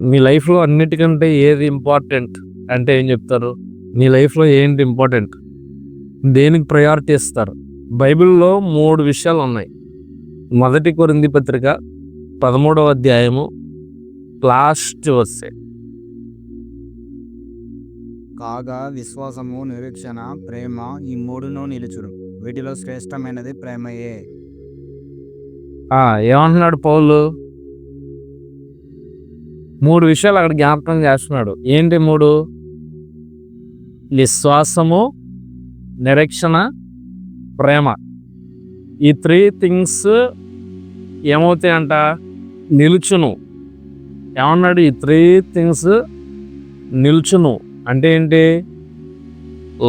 మీ లైఫ్లో అన్నిటికంటే ఏది ఇంపార్టెంట్ అంటే ఏం చెప్తారు? మీ లైఫ్లో ఏంటి ఇంపార్టెంట్? దేనికి ప్రయారిటీ ఇస్తారు? బైబిల్లో మూడు విషయాలు ఉన్నాయి. మొదటి కొరింది పత్రిక పదమూడవ అధ్యాయము లాస్ట్ వస్తే కాగా విశ్వాసము నిరీక్షణ ప్రేమ ఈ మూడును నిలుచురు. వీటిలో శ్రేష్టమైనది ప్రేమయే. ఏమంటున్నాడు పౌలు? మూడు విషయాలు అక్కడ జ్ఞాపకం చేస్తున్నాడు. ఏంటి మూడు? విశ్వాసము నిరీక్షణ ప్రేమ. ఈ త్రీ థింగ్స్ ఏమవుతాయంట నిలుచును. ఏమన్నాడు? ఈ త్రీ థింగ్స్ నిలుచును. అంటే ఏంటి?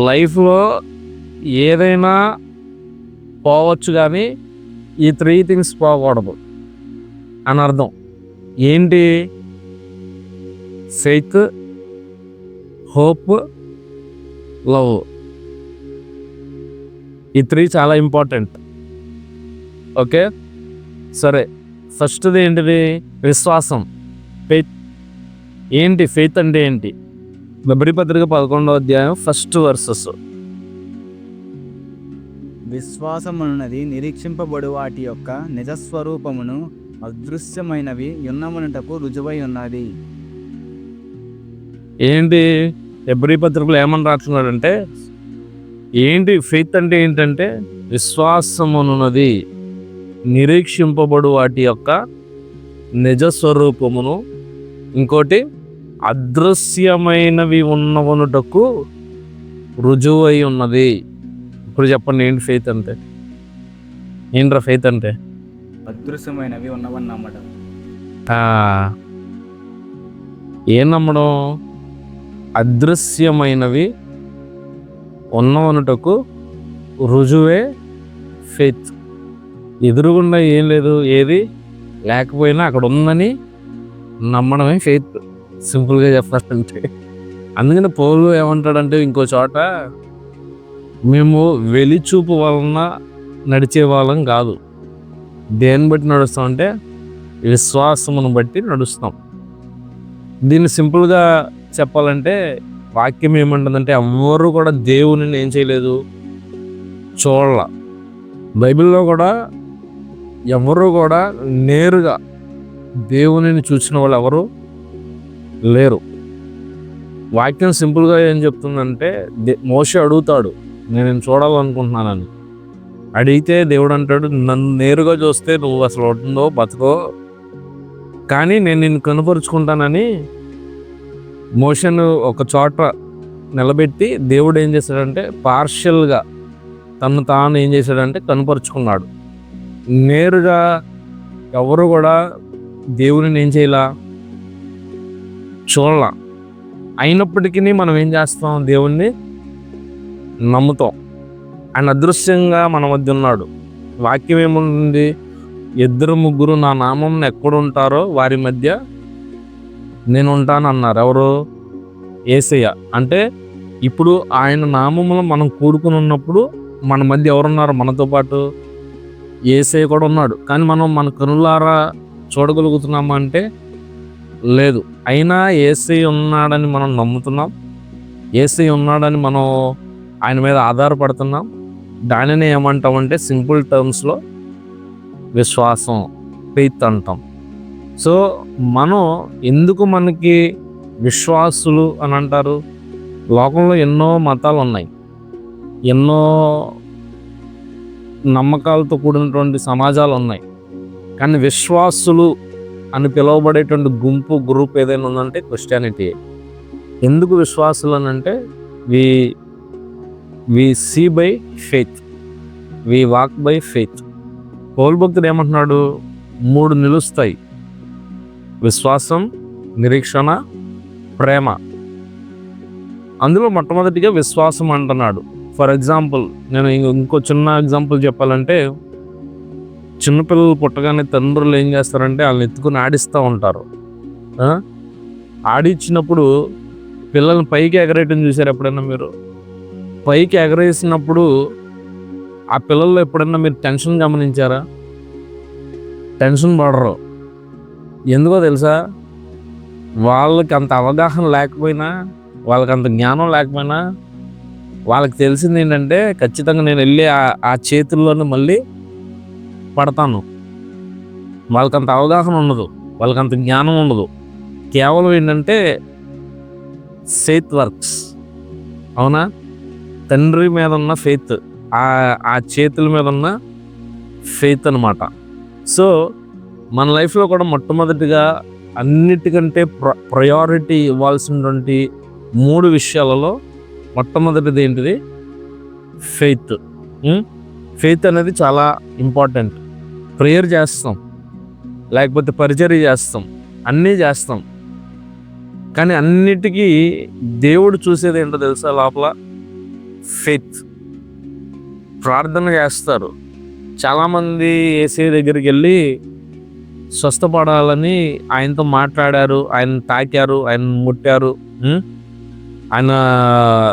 లైఫ్లో ఏదైనా పోవచ్చు కానీ ఈ త్రీ థింగ్స్ పోకూడదు. అని అర్థం. ఏంటి? ఫెయిత్ హోప్ లవ్ ఈ త్రీ చాలా ఇంపార్టెంట్ ఓకే సరే ఫస్ట్ది ఏంటిది? విశ్వాసం. ఫెయిత్ ఏంటి? ఫెయిత్ అంటే ఏంటి? బబరి పత్రిక పదకొండవ అధ్యాయం ఫస్ట్ వర్సెస్ విశ్వాసమున్నది నిరీక్షింపబడు వాటి యొక్క నిజస్వరూపమును అదృశ్యమైనవి యున్నమునటకు రుజువై ఉన్నది. ఏంటి ఎబ్రి పత్రికలో ఏమని రాస్తున్నాడంటే ఏంటి ఫెయిత్ అంటే ఏంటంటే విశ్వాసమునున్నది నిరీక్షింపబడు వాటి యొక్క నిజ స్వరూపమును. ఇంకోటి అదృశ్యమైనవి ఉన్నవనుటకు రుజువై ఉన్నది. ఇప్పుడు చెప్పండి ఏంటి ఫెయిత్ అంటే? ఏంట్రా ఫెయిత్ అంటే? అదృశ్యమైనవి ఉన్నవని నమ్మడం. ఆ, ఏం నమ్మడం? అదృశ్యమైనవి ఉన్నవనుటకు రుజువే ఫెయిత్ ఎదురుగుండా ఏం లేదు ఏది లేకపోయినా అక్కడ ఉందని నమ్మడమే ఫెయిత్ సింపుల్గా చెప్పాలంటే. అందుకని పౌలు ఏమంటాడంటే ఇంకో చోట మేము వెలిచూపు వలన నడిచే వాళ్ళం కాదు. దేన్ని బట్టి నడుస్తామంటే విశ్వాసమును బట్టి నడుస్తాం. దీన్ని సింపుల్గా చెప్పాలంటే వాక్యం ఏమంటుందంటే ఎవ్వరు కూడా దేవుని ఏం చేయలేదు చూడాల. బైబిల్లో కూడా ఎవరు కూడా నేరుగా దేవునిని చూసిన వాళ్ళు ఎవరు లేరు. వాక్యం సింపుల్గా ఏం చెప్తుందంటే దే- అడుగుతాడు నేను చూడాలనుకుంటున్నానని. అడిగితే దేవుడు అంటాడు నన్ను నేరుగా చూస్తే నువ్వు అసలు ఉంటుందో బతుకో కానీ నేను నిన్ను కనుపరుచుకుంటానని మోషన్ ఒక చోట నిలబెట్టి దేవుడు ఏం చేశాడంటే పార్షియల్గా తను తాను ఏం చేశాడంటే కనుపరుచుకున్నాడు. నేరుగా ఎవరు కూడా దేవుని ఏం చేయాల? చూడాల. అయినప్పటికీ మనం ఏం చేస్తాం? దేవుణ్ణి నమ్ముతాం. ఆయన అదృశ్యంగా మన మధ్య ఉన్నాడు. వాక్యం ఏముంది? ఇద్దరు ముగ్గురు నా నామం ఎక్కడ ఉంటారో వారి మధ్య నేను ఉంటాను అన్నారు ఎవరు? ఏసయ్య. అంటే ఇప్పుడు ఆయన నామంలో మనం కూడుకుని ఉన్నప్పుడు మన మధ్య ఎవరున్నారు? మనతో పాటు ఏసయ్య కూడా ఉన్నాడు. కానీ మనం మన కనులారా చూడగలుగుతున్నామా అంటే లేదు. అయినా ఏసై ఉన్నాడని మనం నమ్ముతున్నాం. ఏసై ఉన్నాడని మనం ఆయన మీద ఆధారపడుతున్నాం. దానిని ఏమంటామంటే సింపుల్ టర్మ్స్లో విశ్వాసం ఫెయిత్ అంటాం. సో మనం ఎందుకు మనకి విశ్వాసులు అని అంటారు? లోకంలో ఎన్నో మతాలు ఉన్నాయి. ఎన్నో నమ్మకాలతో కూడినటువంటి సమాజాలు ఉన్నాయి. కానీ విశ్వాసులు అని పిలువబడేటువంటి గుంపు గ్రూప్ ఏదైనా ఉందంటే క్రిస్టియానిటీ. ఎందుకు విశ్వాసులు అని అంటే we we see by faith we walk by faith Paul భక్తుడు ఏమంటున్నాడు? మూడు నిలుస్తాయి. విశ్వాసం నిరీక్షణ ప్రేమ. అందులో మొట్టమొదటిగా విశ్వాసం అంటున్నాడు. ఫర్ ఎగ్జాంపుల్ నేను ఇంకో- ఇంకో చిన్న ఎగ్జాంపుల్ చెప్పాలంటే చిన్నపిల్లలు పుట్టగానే తండ్రులు ఏం చేస్తారంటే వాళ్ళని ఎత్తుకుని ఆడిస్తూ ఉంటారు. ఆడిచ్చినప్పుడు పిల్లల్ని పైకి ఎగరేయటం చూసారు ఎప్పుడైనా మీరు? పైకి ఎగరేసినప్పుడు ఆ పిల్లల్లో ఎప్పుడైనా మీరు టెన్షన్ గమనించారా? టెన్షన్ పడరు. ఎందుకో తెలుసా? వాళ్ళకి అంత అవగాహన లేకపోయినా వాళ్ళకి అంత జ్ఞానం లేకపోయినా వాళ్ళకి తెలిసింది ఏంటంటే ఖచ్చితంగా నేను వెళ్ళి ఆ- చేతుల్లోనే మళ్ళీ పడతాను. వాళ్ళకి అంత అవగాహన ఉండదు. వాళ్ళకి అంత జ్ఞానం ఉండదు. కేవలం ఏంటంటే ఫెయిత్ వర్క్స్ అవునా? తండ్రి మీద ఉన్న ఫెయిత్ ఆ ఆ చేతుల మీద ఉన్న ఫెయిత్ అనమాట సో మన లైఫ్లో కూడా మొట్టమొదటిగా అన్నిటికంటే ప్ర ప్రయారిటీ ఇవ్వాల్సినటువంటి మూడు విషయాలలో మొట్టమొదటిది ఏంటిది? ఫెయిత్ ఫెయిత్ అనేది చాలా ఇంపార్టెంట్ ప్రేయర్ చేస్తాం. లేకపోతే పరిచర్య చేస్తాం. అన్నీ చేస్తాం. కానీ అన్నిటికీ దేవుడు చూసేది ఏంటో తెలుసా లోపల? ఫెయిత్ ప్రార్థన చేస్తారు. చాలామంది ఏసే దగ్గరికి వెళ్ళి స్వస్థపడాలని ఆయనతో మాట్లాడారు ఆయన తాకారు ఆయన ముట్టారు ఆయన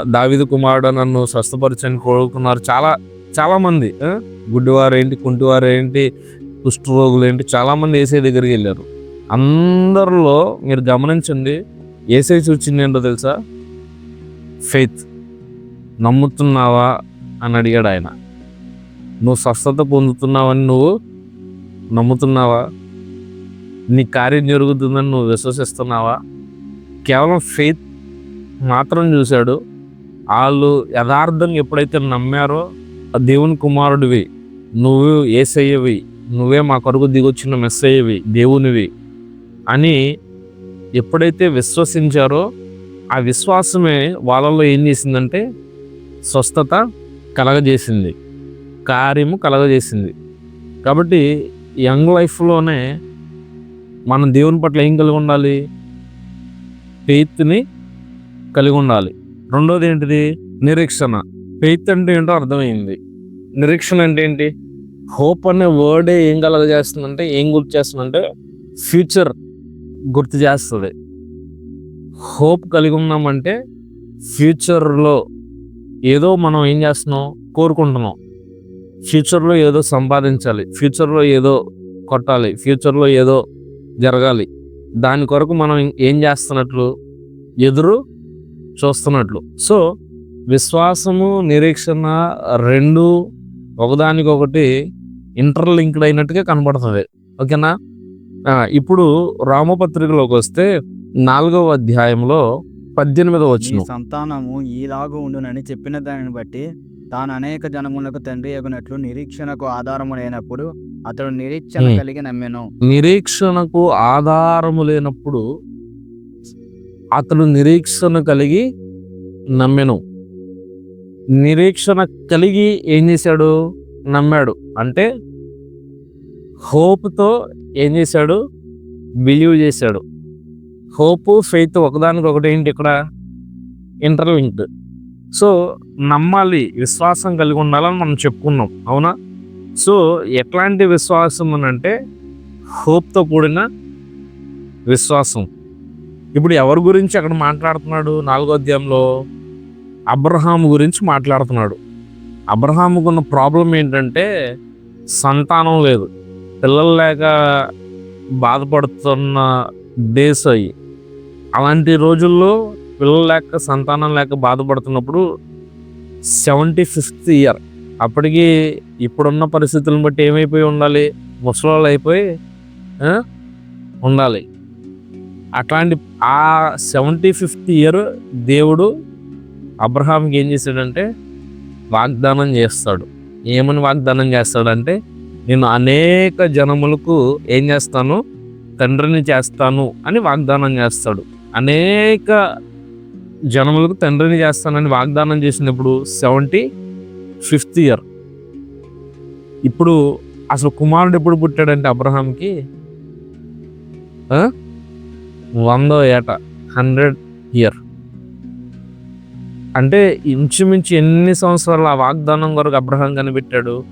దావిదు కుమారుడు నన్ను స్వస్థపరచని కోరుకున్నారు. చాలా చాలామంది ఆ? గుడ్డివారు ఏంటి కుంటివారు ఏంటి కుష్ఠరోగులు ఏంటి చాలామంది ఏసై దగ్గరికి వెళ్ళారు. అందరిలో మీరు గమనించండి ఏసై చూచింది ఏంటో తెలుసా? ఫెయిత్. నమ్ముతున్నావా అని అడిగాడు ఆయన. నువ్వు స్వస్థత పొందుతున్నావని నువ్వు నమ్ముతున్నావా? నీ కార్యం జరుగుతుందని నువ్వు విశ్వసిస్తున్నావా? కేవలం ఫెయిత్ మాత్రం చూశాడు. వాళ్ళు యథార్థంగా ఎప్పుడైతే నమ్మారో ఆ దేవుని కుమారుడివి నువ్వు ఏసయ్యవి నువ్వే మా కొరకు దిగొచ్చిన మెస్సయ్యవి దేవునివి అని ఎప్పుడైతే విశ్వసించారో ఆ విశ్వాసమే వాళ్ళలో ఏం చేసిందంటే స్వస్థత కలగజేసింది. కార్యము కలగజేసింది. కాబట్టి యంగ్ లైఫ్లోనే మనం దేవుని పట్ల ఏం కలిగి ఉండాలి? ఫెయిత్ని కలిగి ఉండాలి. రెండోది ఏంటిది? నిరీక్షణ. ఫెయిత్ అంటే ఏంటో అర్థమైంది. నిరీక్షణ అంటే ఏంటి? హోప్ అనే వర్డే ఏం కలగజేస్తుందంటే ఏం గుర్తు చేస్తుందంటే ఫ్యూచర్ గుర్తు చేస్తుంది. హోప్ కలిగి ఉన్నామంటే ఫ్యూచర్లో ఏదో మనం ఏం చేస్తున్నాం? కోరుకుంటున్నాం. ఫ్యూచర్లో ఏదో సంపాదించాలి. ఫ్యూచర్లో ఏదో కొట్టాలి. ఫ్యూచర్లో ఏదో జరగాలి. దాని కొరకు మనం ఏం చేస్తున్నట్లు? ఎదురు చూస్తున్నట్లు. సో విశ్వాసము నిరీక్షణ రెండు ఒకదానికొకటి ఇంటర్లింక్డ్ అయినట్టుగా కనబడుతుంది. ఓకేనా? ఇప్పుడు రామపత్రికలోకి వస్తే నాలుగవ అధ్యాయంలో పద్దెనిమిదవ వచ్చిన సంతానము ఈలాగు ఉండునని చెప్పిన దానిని బట్టి తాను అనేక జనములకు తండ్రి అగునట్లు నిరీక్షణకు ఆధారము లేనప్పుడు అతడు నిరీక్షణ. కలిగి నమ్మెను. నిరీక్షణకు ఆధారము లేనప్పుడు అతడు నిరీక్షణ కలిగి నమ్మెను. నిరీక్షణ కలిగి ఏం చేశాడు? నమ్మాడు. అంటే హోప్తో ఏం చేశాడు? బిలీవ్ చేశాడు. హోప్ ఫెయిత్ ఒకదానికొకటి ఏంటి ఇక్కడ? ఇంటర్లింక్డ్. సో నమ్మాలి విశ్వాసం కలిగి ఉండాలని మనం చెప్పుకున్నాం అవునా? సో ఎట్లాంటి విశ్వాసం అని అంటే హోప్తో కూడిన విశ్వాసం. ఇప్పుడు ఎవరి గురించి అక్కడ మాట్లాడుతున్నాడు నాలుగో అధ్యాయంలో? అబ్రహాం గురించి మాట్లాడుతున్నాడు. అబ్రహాముకు ఉన్న ప్రాబ్లం ఏంటంటే సంతానం లేదు. పిల్లలు లేక బాధపడుతున్న డేస్ అయ్యి అలాంటి రోజుల్లో పిల్లలు లేక సంతానం లేక బాధపడుతున్నప్పుడు సెవెంటీ ఫిఫ్త్ ఇయర్. అప్పటికి ఇప్పుడున్న పరిస్థితులను బట్టి ఏమైపోయి ఉండాలి? ముసలోళ్ళు అయిపోయి ఉండాలి. అట్లాంటి ఆ సెవెంటీ ఫిఫ్త్ ఇయర్ దేవుడు అబ్రహాంకి ఏం చేశాడంటే వాగ్దానం చేస్తాడు. ఏమని వాగ్దానం చేస్తాడంటే నేను అనేక జనములకు ఏం చేస్తాను? తండ్రిని చేస్తాను అని వాగ్దానం చేస్తాడు. అనేక జనములకు తండ్రిని చేస్తానని వాగ్దానం చేసినప్పుడు సెవెంటీ ఫిఫ్త్ ఇయర్. ఇప్పుడు అసలు కుమారుడు ఎప్పుడు పుట్టాడంటే అబ్రహాంకి? వందో ఏట హండ్రెడ్ ఇయర్. అంటే ఇంచుమించు ఎన్ని సంవత్సరాలు ఆ వాగ్దానం కొరకు అబ్రహాం కనిపెట్టాడు?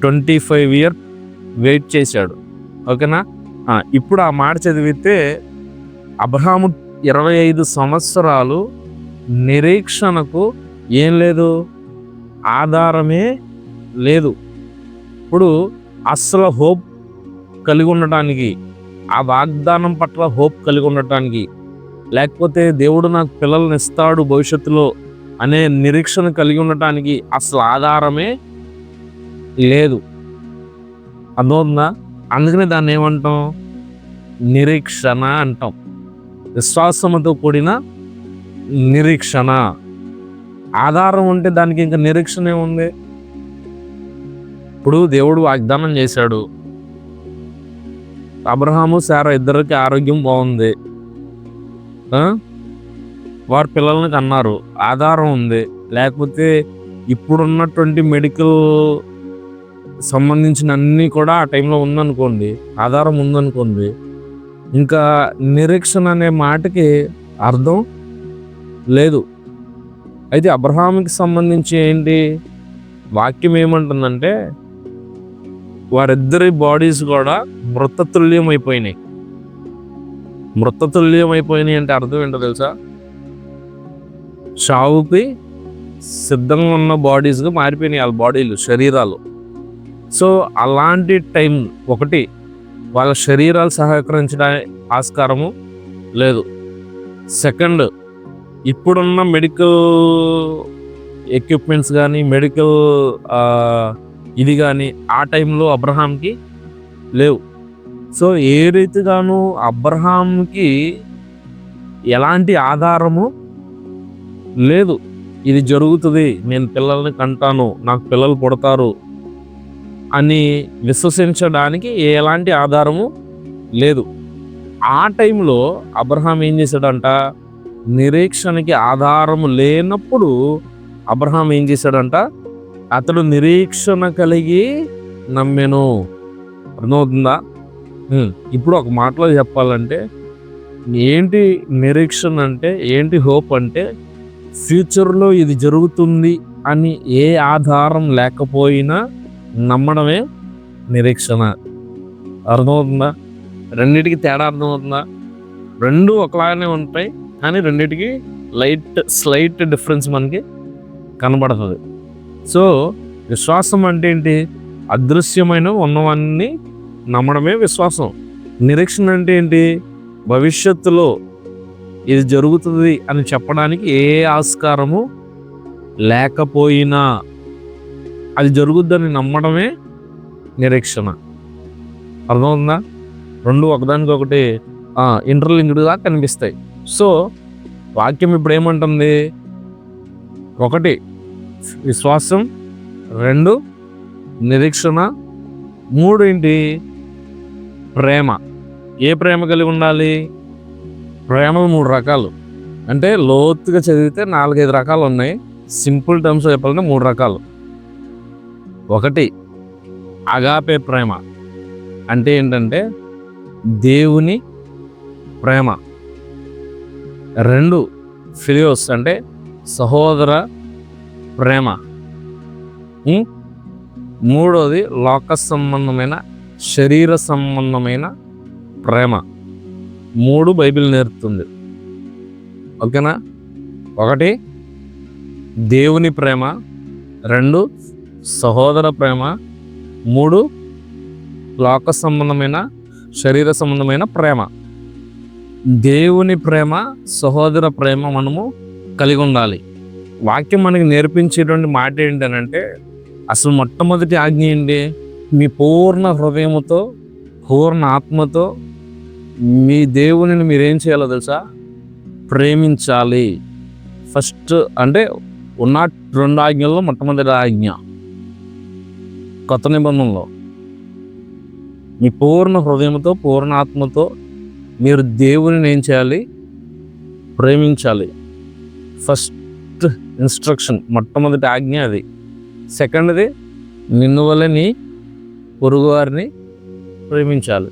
ట్వంటీ ఫైవ్ ఇయర్ వెయిట్ చేశాడు. ఓకేనా? ఇప్పుడు ఆ మాట చదివితే అబ్రహాము ఇరవై ఐదు సంవత్సరాలు నిరీక్షణకు ఏం లేదు? ఆధారమే లేదు. ఇప్పుడు అస్సలు హోప్ కలిగి ఉండటానికి ఆ వాగ్దానం పట్ల హోప్ కలిగి ఉండటానికి లేకపోతే దేవుడు నాకు పిల్లల్ని ఇస్తాడు భవిష్యత్తులో అనే నిరీక్షణ కలిగి ఉండటానికి అసలు ఆధారమే లేదు. అర్థమవుతుందా? అందుకనే దాన్ని ఏమంటాం? నిరీక్షణ అంటాం. విశ్వాసముతో కూడిన నిరీక్షణ. ఆధారం ఉంటే దానికి ఇంకా నిరీక్షణ ఏముంది? ఇప్పుడు దేవుడు వాగ్దానం చేశాడు. అబ్రహాము సారా ఇద్దరికి ఆరోగ్యం బాగుంది. వారు పిల్లల్ని కన్నారు. ఆధారం ఉంది. లేకపోతే ఇప్పుడున్నటువంటి మెడికల్ సంబంధించిన అన్నీ కూడా ఆ టైంలో ఉందనుకోండి. ఆధారం ఉందనుకోండి. ఇంకా నిరీక్షణ అనే మాటకి అర్థం లేదు. అయితే అబ్రహాంకి సంబంధించి ఏంటి? వాక్యం ఏమంటుందంటే వారిద్దరి బాడీస్ కూడా మృతతుల్యం అయిపోయినాయి మృతతుల్యం అయిపోయినాయి అంటే అర్థం ఏంటో తెలుసా? చావుకి సిద్ధంగా ఉన్న బాడీస్గా మారిపోయినాయి వాళ్ళ బాడీలు శరీరాలు. సో అలాంటి టైం ఒకటి వాళ్ళ శరీరాలు సహకరించడానికి ఆస్కారము లేదు. సెకండ్ ఇప్పుడున్న మెడికల్ ఎక్విప్మెంట్స్ కానీ మెడికల్ ఇది కానీ ఆ టైంలో అబ్రహాంకి లేవు. సో ఏ రీతిగాను అబ్రహాంకి ఎలాంటి ఆధారము లేదు. ఇది జరుగుతుంది. నేను పిల్లల్ని కంటాను. నాకు పిల్లలు పుడతారు. అని విశ్వసించడానికి ఎలాంటి ఆధారము లేదు. ఆ టైంలో అబ్రహాం ఏం చేశాడంట? నిరీక్షణకి ఆధారము లేనప్పుడు అబ్రహాం ఏం చేశాడంట? అతడు నిరీక్షణ కలిగి నమ్మెను. అర్థమవుతుందా? ఇప్పుడు ఒక మాటలో చెప్పాలంటే ఏంటి నిరీక్షణ అంటే ఏంటి హోప్ అంటే ఫ్యూచర్లో ఇది జరుగుతుంది అని ఏ ఆధారం లేకపోయినా నమ్మడమే నిరీక్షణ. అర్థమవుతుందా? రెండిటికి తేడా అర్థమవుతుందా? రెండు ఒకలాగానే ఉంటాయి కానీ రెండిటికి లైట్ స్లైట్ డిఫరెన్స్ మనకి కనబడుతుంది. సో విశ్వాసం అంటే ఏంటి? అదృశ్యమైన ఉన్నవన్నీ నమ్మడమే విశ్వాసం. నిరీక్షణ అంటే ఏంటి? భవిష్యత్తులో ఇది జరుగుతుంది అని చెప్పడానికి ఏ ఆస్కారము లేకపోయినా అది జరుగుద్దని నమ్మడమే నిరీక్షణ. అర్థమవుతుందా? రెండు ఒకదానికొకటి ఇంటర్లింక్డ్గా కనిపిస్తాయి. సో వాక్యం ఇప్పుడు ఏమంటుంది? ఒకటి విశ్వాసం. రెండు నిరీక్షణ. మూడు ఏంటి? ప్రేమ. ఏ ప్రేమ కలిగి ఉండాలి? ప్రేమలు మూడు రకాలు. అంటే లోతుగా చదివితే నాలుగైదు రకాలు ఉన్నాయి సింపుల్ టర్మ్స్ చెప్పాలంటే మూడు రకాలు. ఒకటి అగాపే ప్రేమ. అంటే ఏంటంటే దేవుని ప్రేమ. రెండు ఫిలియోస్ అంటే సహోదర ప్రేమ. మూడోది లోక సంబంధమైన శరీర సంబంధమైన ప్రేమ. మూడు బైబిల్ నేర్పుతుంది. ఓకేనా? ఒకటి దేవుని ప్రేమ. రెండు సహోదర ప్రేమ మూడు లోక సంబంధమైన శరీర సంబంధమైన ప్రేమ. దేవుని ప్రేమ సహోదర ప్రేమ మనము కలిగి ఉండాలి. వాక్యం మనకి నేర్పించేటువంటి మాట ఏంటనంటే అసలు మొట్టమొదటి ఆజ్ఞ ఏంటి? మీ పూర్ణ హృదయముతో పూర్ణ ఆత్మతో మీ దేవునిని మీరేం చేయాలో తెలుసా? ప్రేమించాలి. ఫస్ట్ అంటే ఉన్న రెండు ఆజ్ఞల్లో మొట్టమొదటి ఆజ్ఞ. కొత్త నిబంధనలో. మీ పూర్ణ హృదయంతో పూర్ణాత్మతో మీరు దేవుని ఏం చేయాలి? ప్రేమించాలి. ఫస్ట్ ఇన్స్ట్రక్షన్ మొట్టమొదటి ఆజ్ఞ అది. సెకండ్ది నిన్ను వల్ల నీ పొరుగువారిని ప్రేమించాలి.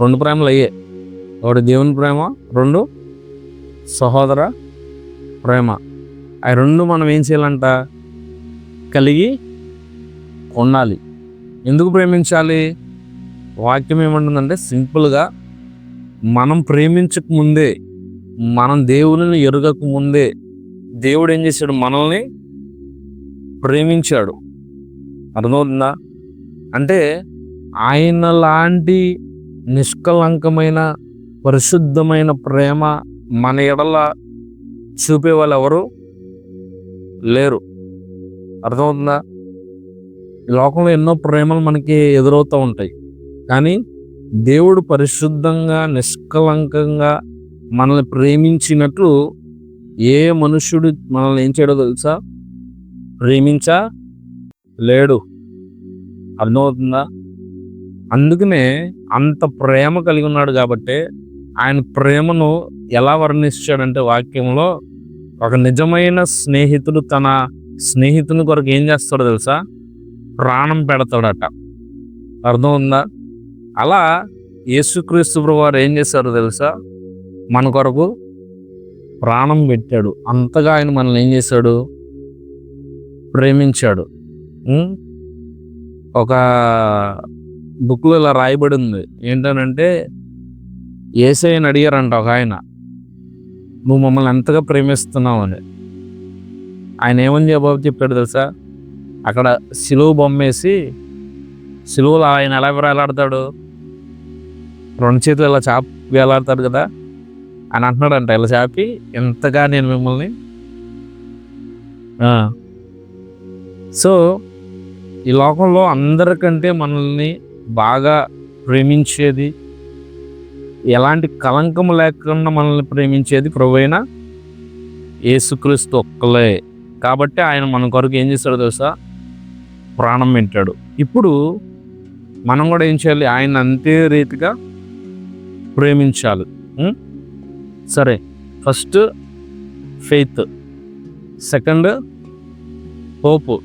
రెండు ప్రేమలు అయ్యే. ఒకటి దేవుని ప్రేమ రెండు సహోదర ప్రేమ. ఆ రెండు మనం ఏం చేయాలంట? కలిగి ఉండాలి. ఎందుకు ప్రేమించాలి? వాక్యం ఏమంటుందంటే సింపుల్గా మనం ప్రేమించక ముందే మనం దేవుని ఎరగక ముందే దేవుడు ఏం చేశాడు? మనల్ని ప్రేమించాడు. అర్థమవుతుందా? అంటే ఆయన లాంటి నిష్కలంకమైన పరిశుద్ధమైన ప్రేమ మన ఎడల చూపే వాళ్ళు ఎవరు లేరు. అర్థమవుతుందా? లోకంలో ఎన్నో ప్రేమలు మనకి ఎదురవుతూ ఉంటాయి. కానీ దేవుడు పరిశుద్ధంగా నిష్కలంకంగా మనల్ని ప్రేమించినట్లు ఏ మనుష్యుడు మనల్ని ఏం చేయడో తెలుసా? ప్రేమించా? లేడు. అర్థమవుతుందా? అందుకనే అంత ప్రేమ కలిగి ఉన్నాడు కాబట్టి ఆయన ప్రేమను ఎలా వర్ణించాడంటే వాక్యంలో ఒక నిజమైన స్నేహితుడు తన స్నేహితుని కొరకు ఏం చేస్తాడో తెలుసా? ప్రాణం పెడతాడట. అర్థం ఉందా? అలా యేసుక్రీస్తు వారు ఏం చేశారో తెలుసా? మన కొరకు ప్రాణం పెట్టాడు. అంతగా ఆయన మనల్ని ఏం చేశాడు? ప్రేమించాడు. ఒక బుక్లో ఇలా రాయబడి ఉంది. ఏంటనంటే ఏసైని అడిగారంట ఒక ఆయన నువ్వు మమ్మల్ని ఎంతగా ప్రేమిస్తున్నావు? అని. ఆయన ఏమని జవాబు చెప్పాడు తెలుసా? అక్కడ సిలువ బొమ్మేసి సిలువలో ఆయన ఎలా వేలాడతాడు? రెండు చేతులు ఇలా చాపి వేలాడతాడు కదా? అని అంటున్నాడంట ఇలా చాపి ఎంతగా నేను మిమ్మల్ని. సో ఈ లోకంలో అందరికంటే మనల్ని బాగా ప్రేమించేది ఎలాంటి కలంకం లేకుండా మనల్ని ప్రేమించేది ప్రభువైన యేసుక్రీస్తు ఒక్కలే కాబట్టి ఆయన మన కొరకు ఏం చేస్తాడో తెలుసా? ప్రాణం పెట్టాడు ఇప్పుడు మనం కూడా ఏం చేయాలి? ఆయన అంతే రీతిగా ప్రేమించాలి. సరే. First faith. Second hope.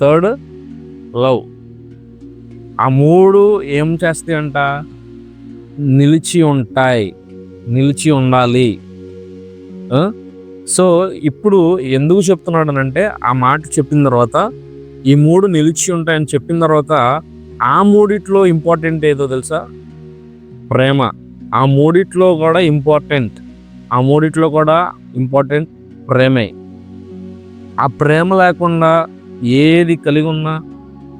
Third love. ఆ మూడు ఏం చేస్తాయంట? నిలిచి ఉంటాయి. నిలిచి ఉండాలి. సో ఇప్పుడు ఎందుకు చెప్తున్నాడు అంటే ఆ మాట చెప్పిన తర్వాత ఈ మూడు నిలిచి ఉంటాయని చెప్పిన తర్వాత ఆ మూడిట్లో ఇంపార్టెంట్ ఏదో తెలుసా? ప్రేమ. ఆ మూడిట్లో కూడా ఇంపార్టెంట్. ఆ మూడిట్లో కూడా ఇంపార్టెంట్ ప్రేమే. ఆ ప్రేమ లేకుండా ఏది కలిగి ఉన్నా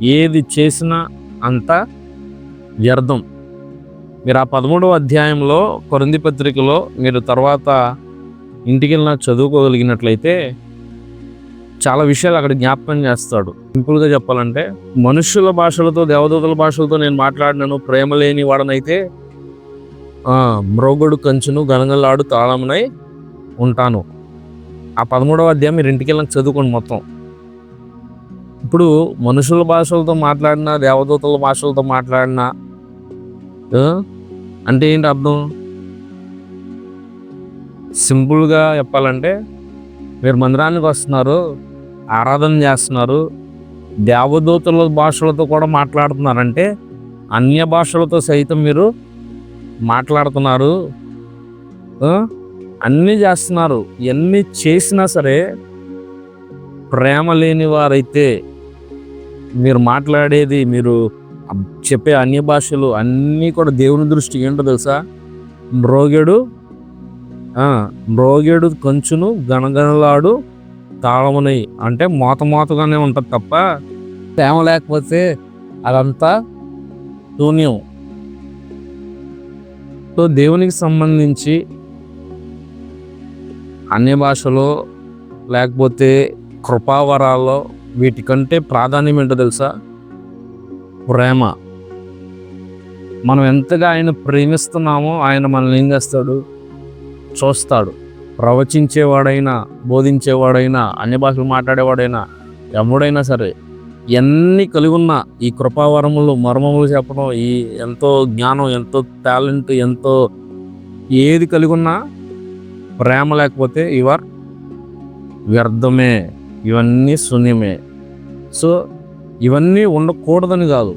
ఏది చేసినా అంతా వ్యర్థం. మీరు ఆ పదమూడవ అధ్యాయంలో కొరంది పత్రికలో మీరు తర్వాత ఇంటికి వెళ్ళినా చదువుకోగలిగినట్లయితే చాలా విషయాలు అక్కడ జ్ఞాపకం చేస్తాడు. సింపుల్గా చెప్పాలంటే మనుషుల భాషలతో దేవదూతల భాషలతో నేను మాట్లాడినాను ప్రేమ లేని వాడనైతే మ్రోగుడు కంచును గనగలాడు తాళమునై ఉంటాను. ఆ పదమూడవ అధ్యాయం మీరు ఇంటికి వెళ్ళి చదువుకోండి మొత్తం. ఇప్పుడు మనుషుల భాషలతో మాట్లాడినా దేవదూతల భాషలతో మాట్లాడినా అంటే ఏంటి అర్థం? సింపుల్గా చెప్పాలంటే మీరు మందిరానికి వస్తున్నారు ఆరాధన చేస్తున్నారు. దేవదూతల భాషలతో కూడా మాట్లాడుతున్నారంటే అన్య భాషలతో సైతం మీరు మాట్లాడుతున్నారు. అన్నీ చేస్తున్నారు. ఎన్ని చేసినా సరే ప్రేమ లేని వారైతే మీరు మాట్లాడేది మీరు చెప్పే అన్య భాషలు అన్నీ కూడా దేవుని దృష్టి ఏంటో తెలుసా? మ్రోగెడు మ్రోగెడు కంచును గణగణలాడు తాళమునై అంటే మోత మోతగానే ఉంటుంది తప్ప తేమ లేకపోతే అదంతా శూన్యం. సో దేవునికి సంబంధించి అన్య భాషలో లేకపోతే కృపావరాల్లో వీటికంటే ప్రాధాన్యం ఏంటో తెలుసా? ప్రేమ. మనం ఎంతగా ఆయన ప్రేమిస్తున్నామో ఆయన మనల్ని ఏం చేస్తాడు? చూస్తాడు. ప్రవచించేవాడైనా బోధించేవాడైనా అన్య భాషలు మాట్లాడేవాడైనా ఎవడైనా సరే ఎన్ని కలిగి ఉన్న ఈ కృపావరములు మర్మములు చెప్పడం ఈ ఎంతో జ్ఞానం ఎంతో టాలెంట్ ఎంతో ఏది కలిగి ఉన్నా ప్రేమ లేకపోతే ఇవర్ వ్యర్థమే ఇవన్నీ శూన్యమే. సో ఇవన్నీ ఉండకూడదని కాదు.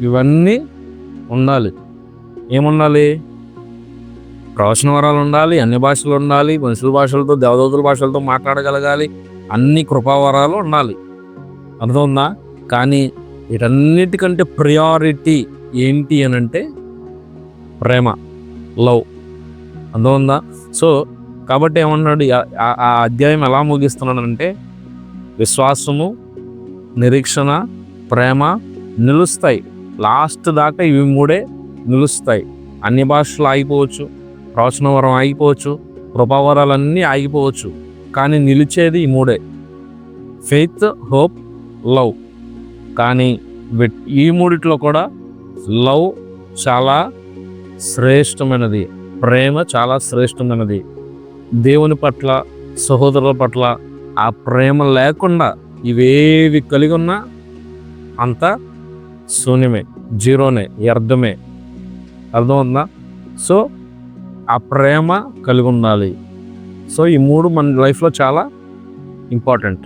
ఇవన్నీ ఉండాలి. ఏముండాలి? ప్రవచన వరాలు ఉండాలి అన్ని భాషలు ఉండాలి మనుషుల భాషలతో దేవదూతుల భాషలతో మాట్లాడగలగాలి అన్ని కృపావరాలు ఉండాలి. అర్థమవుందా కానీ వీటన్నిటికంటే ప్రయారిటీ ఏంటి అని అంటే ప్రేమ లవ్ అర్థమవుందా సో కాబట్టి ఏమన్నాడు? ఆ అధ్యాయం ఎలా ముగిస్తున్నాడంటే విశ్వాసము నిరీక్షణ ప్రేమ నిలుస్తాయి. లాస్ట్ దాకా ఇవి మూడే నిలుస్తాయి. అన్ని భాషలు ఆగిపోవచ్చు. ప్రవచనవరం ఆగిపోవచ్చు కృపావరాలన్నీ ఆగిపోవచ్చు కానీ నిలిచేది ఈ మూడే. ఫెయిత్ హోప్ లవ్ కానీ ఈ మూడిట్లో కూడా లవ్ చాలా శ్రేష్టమైనది ప్రేమ చాలా శ్రేష్టమైనది. దేవుని పట్ల సహోదరుల పట్ల ఆ ప్రేమ లేకుండా ఇవేవి కలిగి ఉన్నా అంతా శూన్యమే జీరోనే వ్యర్థమే అర్థమవుతుందా? సో ఆ ప్రేమ కలిగి ఉండాలి. సో ఈ మూడు మన లైఫ్లో చాలా ఇంపార్టెంట్.